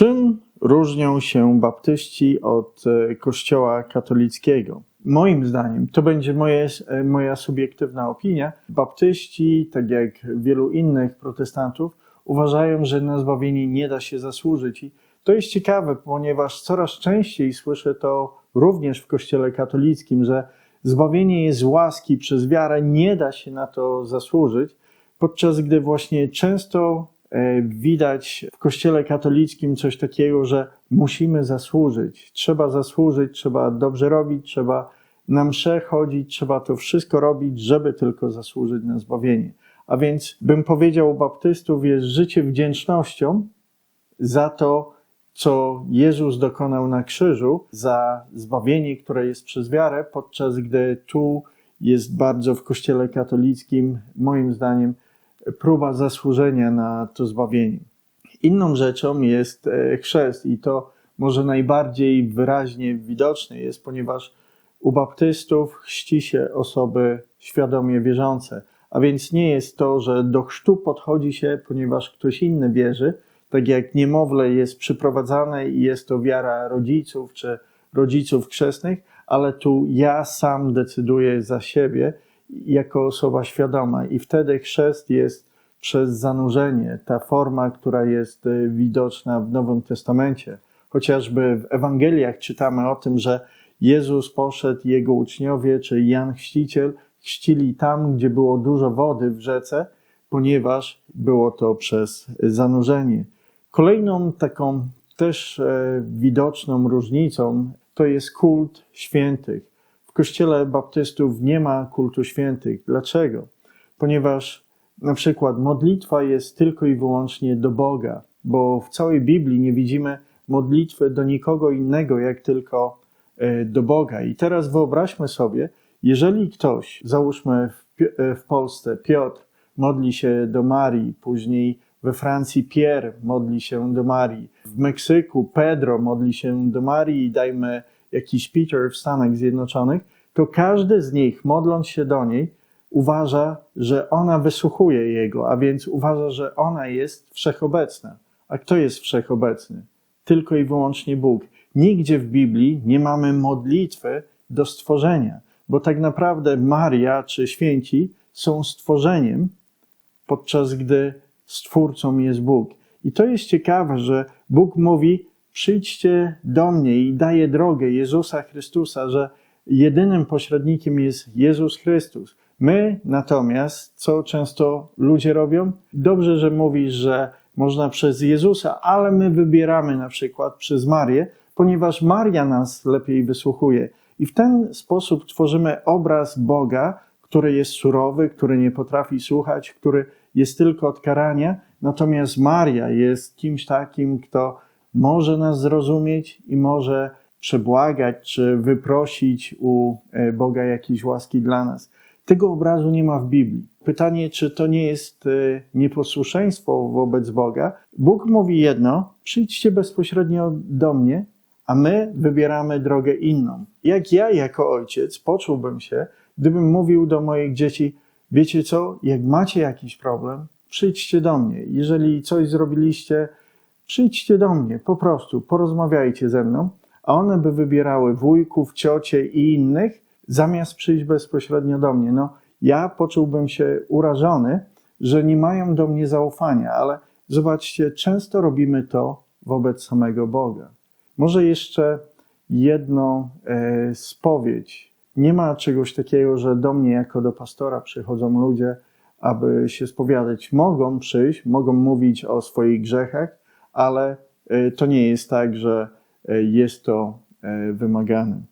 Czym różnią się baptyści od e, Kościoła katolickiego? Moim zdaniem, to będzie moje, e, moja subiektywna opinia, baptyści, tak jak wielu innych protestantów, uważają, że na zbawienie nie da się zasłużyć. I to jest ciekawe, ponieważ coraz częściej słyszę to również w Kościele katolickim, że zbawienie jest łaski przez wiarę, nie da się na to zasłużyć, podczas gdy właśnie często widać w Kościele katolickim coś takiego, że musimy zasłużyć. Trzeba zasłużyć, trzeba dobrze robić, trzeba na msze chodzić, trzeba to wszystko robić, żeby tylko zasłużyć na zbawienie. A więc bym powiedział u baptystów jest życie wdzięcznością za to, co Jezus dokonał na krzyżu, za zbawienie, które jest przez wiarę, podczas gdy tu jest bardzo w Kościele katolickim, moim zdaniem, próba zasłużenia na to zbawienie. Inną rzeczą jest e, chrzest i to może najbardziej wyraźnie widoczne jest, ponieważ u baptystów chrzci się osoby świadomie wierzące. A więc nie jest to, że do chrztu podchodzi się, ponieważ ktoś inny wierzy, tak jak niemowlę jest przyprowadzane i jest to wiara rodziców czy rodziców chrzestnych, ale tu ja sam decyduję za siebie jako osoba świadoma i wtedy chrzest jest przez zanurzenie, ta forma, która jest y, widoczna w Nowym Testamencie. Chociażby w Ewangeliach czytamy o tym, że Jezus poszedł, jego uczniowie czy Jan Chrzciciel chrzcili tam, gdzie było dużo wody w rzece, ponieważ było to przez zanurzenie. Kolejną taką też e, widoczną różnicą to jest kult świętych. W kościele baptystów nie ma kultu świętych. Dlaczego? Ponieważ na przykład modlitwa jest tylko i wyłącznie do Boga, bo w całej Biblii nie widzimy modlitwy do nikogo innego, jak tylko e, do Boga. I teraz wyobraźmy sobie, jeżeli ktoś, załóżmy w, e, Polsce, Piotr modli się do Marii, później we Francji Pierre modli się do Marii, w Meksyku Pedro modli się do Marii i dajmy jakiś Peter w Stanach Zjednoczonych, to każdy z nich, modląc się do niej, uważa, że ona wysłuchuje jego, a więc uważa, że ona jest wszechobecna. A kto jest wszechobecny? Tylko i wyłącznie Bóg. Nigdzie w Biblii nie mamy modlitwy do stworzenia, bo tak naprawdę Maria czy święci są stworzeniem, podczas gdy Stwórcą jest Bóg. I to jest ciekawe, że Bóg mówi: Przyjdźcie do mnie i daje drogę Jezusa Chrystusa, że jedynym pośrednikiem jest Jezus Chrystus. My natomiast, co często ludzie robią? Dobrze, że mówisz, że można przez Jezusa, ale my wybieramy na przykład przez Marię, ponieważ Maria nas lepiej wysłuchuje. I w ten sposób tworzymy obraz Boga, który jest surowy, który nie potrafi słuchać, który jest tylko od karania, natomiast Maria jest kimś takim, kto może nas zrozumieć i może przebłagać czy wyprosić u e, Boga jakieś łaski dla nas. Tego obrazu nie ma w Biblii. Pytanie, czy to nie jest e, nieposłuszeństwo wobec Boga? Bóg mówi jedno: przyjdźcie bezpośrednio do mnie, a my wybieramy drogę inną. Jak ja, jako ojciec, poczułbym się, gdybym mówił do moich dzieci: Wiecie co, jak macie jakiś problem, przyjdźcie do mnie. Jeżeli coś zrobiliście, przyjdźcie do mnie, po prostu porozmawiajcie ze mną, a one by wybierały wujków, ciocie i innych, zamiast przyjść bezpośrednio do mnie. No, ja poczułbym się urażony, że nie mają do mnie zaufania, ale zobaczcie, często robimy to wobec samego Boga. Może jeszcze jedną e, spowiedź nie ma czegoś takiego, że do mnie jako do pastora przychodzą ludzie, aby się spowiadać. Mogą przyjść, mogą mówić o swoich grzechach, ale e, to nie jest tak, że e, jest to e, wymagane.